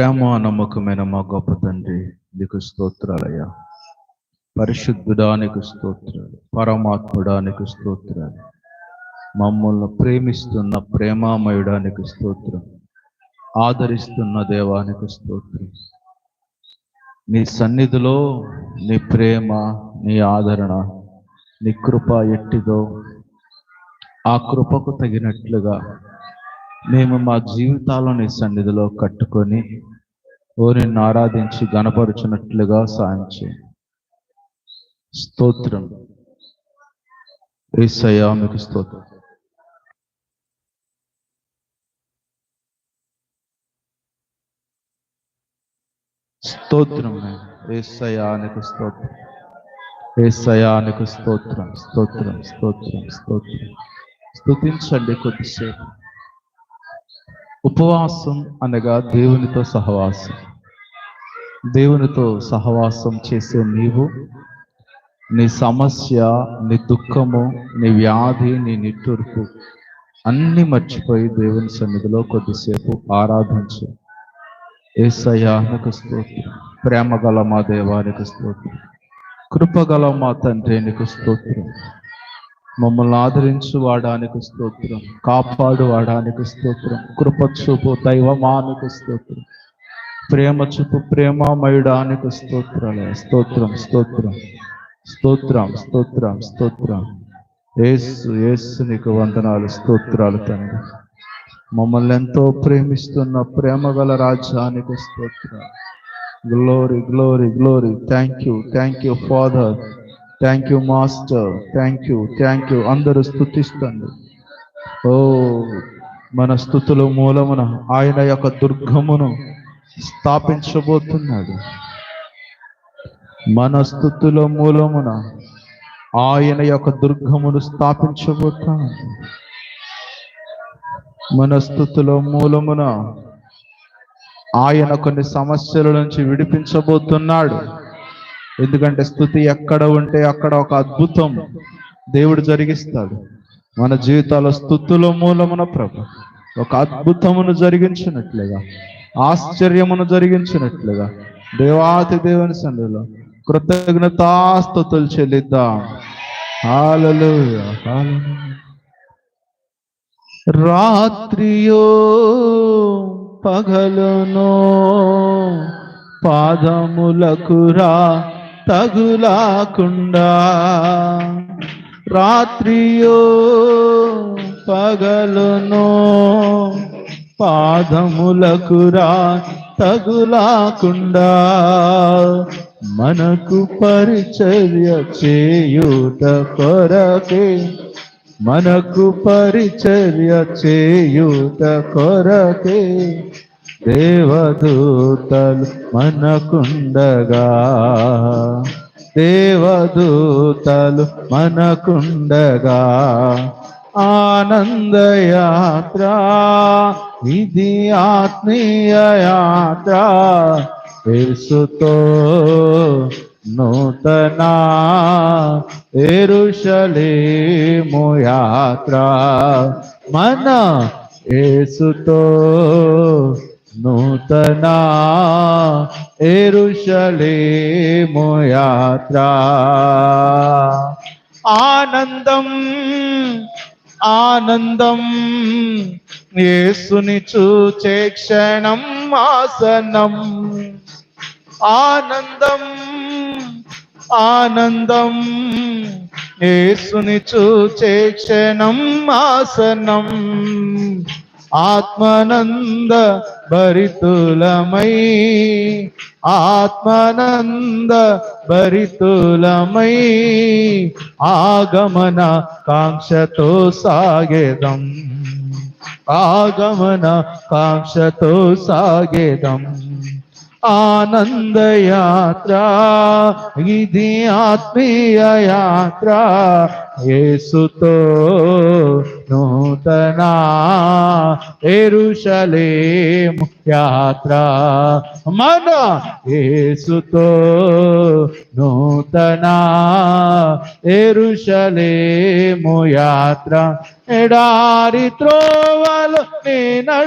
ప్రేమ నమ్మకమైన మా గొప్ప తండ్రి నీకు స్తోత్రాలయ్యా. పరిశుద్ధుడానికి స్తోత్రాలు పరమాత్ముడానికి స్తోత్రాలు. మమ్మల్ని ప్రేమిస్తున్న ప్రేమామయుడానికి స్తోత్రం. ఆదరిస్తున్న దేవానికి స్తోత్రం. నీ సన్నిధిలో నీ ప్రేమ నీ ఆదరణ నీ కృప ఎట్టిదో ఆ కృపకు తగినట్లుగా మేము మా జీవితాలను సన్నిధిలో కట్టుకొని ఓ ఆరాధించి గణపరుచున్నట్లుగా సాయం చేయండి స్తోత్రం. ఏసయ్యా మీకు స్తోత్రం. స్తోత్రం. ఏసయానికి స్తోత్రం. ఏసయానికి స్తోత్రం. స్తోత్రం స్తోత్రం స్తోత్రం. స్తుతించండి కొద్దిసేపు. ఉపవాసం అనగా దేవునితో సహవాసం. దేవునితో సహవాసం చేసే నీవు నీ సమస్య నీ దుఃఖము నీ వ్యాధి నీ నిట్టూర్పు అన్ని మర్చిపోయి దేవుని సన్నిధిలో కొద్దిసేపు ఆరాధించు. ఏసయానికి స్తోత్రం. ప్రేమ గల మా దేవానికి స్తోత్రం. కృపగల మా తండ్రి నీకు స్తోత్రం. మమ్మల్ని ఆదరించు వాడానికి స్తోత్రం కాపాడు వాడానికి స్తోత్రం కృప చూపు దైవమానికి స్తోత్రం ప్రేమ చూపు ప్రేమమయుడానికి స్తోత్రాలే. స్తోత్రం స్తోత్రం స్తోత్రం స్తోత్రం స్తోత్రం. ఏసు ఏసు నీకు వందనాలు స్తోత్రాలు తండ్రి. మమ్మల్ని ఎంతో ప్రేమిస్తున్న ప్రేమ గల రాజ్యానికి స్తోత్రం glory glory glory thank you thank you father thank you master thank you thank you అందరూ స్థుతిస్తుంది ఓ మన స్థుతుల మూలమున ఆయన యొక్క దుర్గమును స్థాపించబోతున్నాడు. మన స్థుతుల మూలమున ఆయన యొక్క దుర్గమును స్థాపించబోతాడు మన స్థుతుల మూలమున ఆయన కొన్ని సమస్యల నుంచి విడిపించబోతున్నాడు. ఎందుకంటే స్థుతి ఎక్కడ ఉంటే అక్కడ ఒక అద్భుతం దేవుడు జరిగిస్తాడు. మన జీవితాల స్థుతుల మూలమున ప్రభు ఒక అద్భుతమును జరిగించినట్లుగా ఆశ్చర్యమును జరిగించినట్లుగా దేవాతి దేవుని సన్నిధిలో కృతజ్ఞతాస్తుతులు చెల్లిద్దాం. హాలలు రాత్రియో పగలునో పాదములకురా తగులాకుండా రాత్రియో పగలునో పాదములకురా తగులాకుండా మనకు పరిచర్య చేయుట కొరకే మనకు పరిచర్య చేయుట కొరకే. దేవదూతలు మనకుండగా. దేవదూతలు మనకుండగా. ఆనందయాత్ర ఇది ఆత్మీయ యాత్ర తెలుసుతో నూతన ఎరుషలేము యాత్ర. మన ఏసుతో నూతన ఎరుషలేము యాత్ర. ఆనందం ఆనందం యేసుని చూచే క్షణం ఆసనం. ఆనందం ఆనందం యేసుని చూచే క్షణం ఆసనం. ఆత్మనంద భరితులమై ఆత్మనంద భరితులమై ఆగమన కాంక్షతో సాగేదం. ఆగమన కాంక్షతో సాగేదం. ఆనందయాత్ర ఇది ఆత్మీయ యాత్ర. యేసుతో నూతన ఎరుషలేము యాత్ర. మన యేసుతో నూతన ఎరుషలేము యాత్ర. ఎడారి త్రోవలు నేను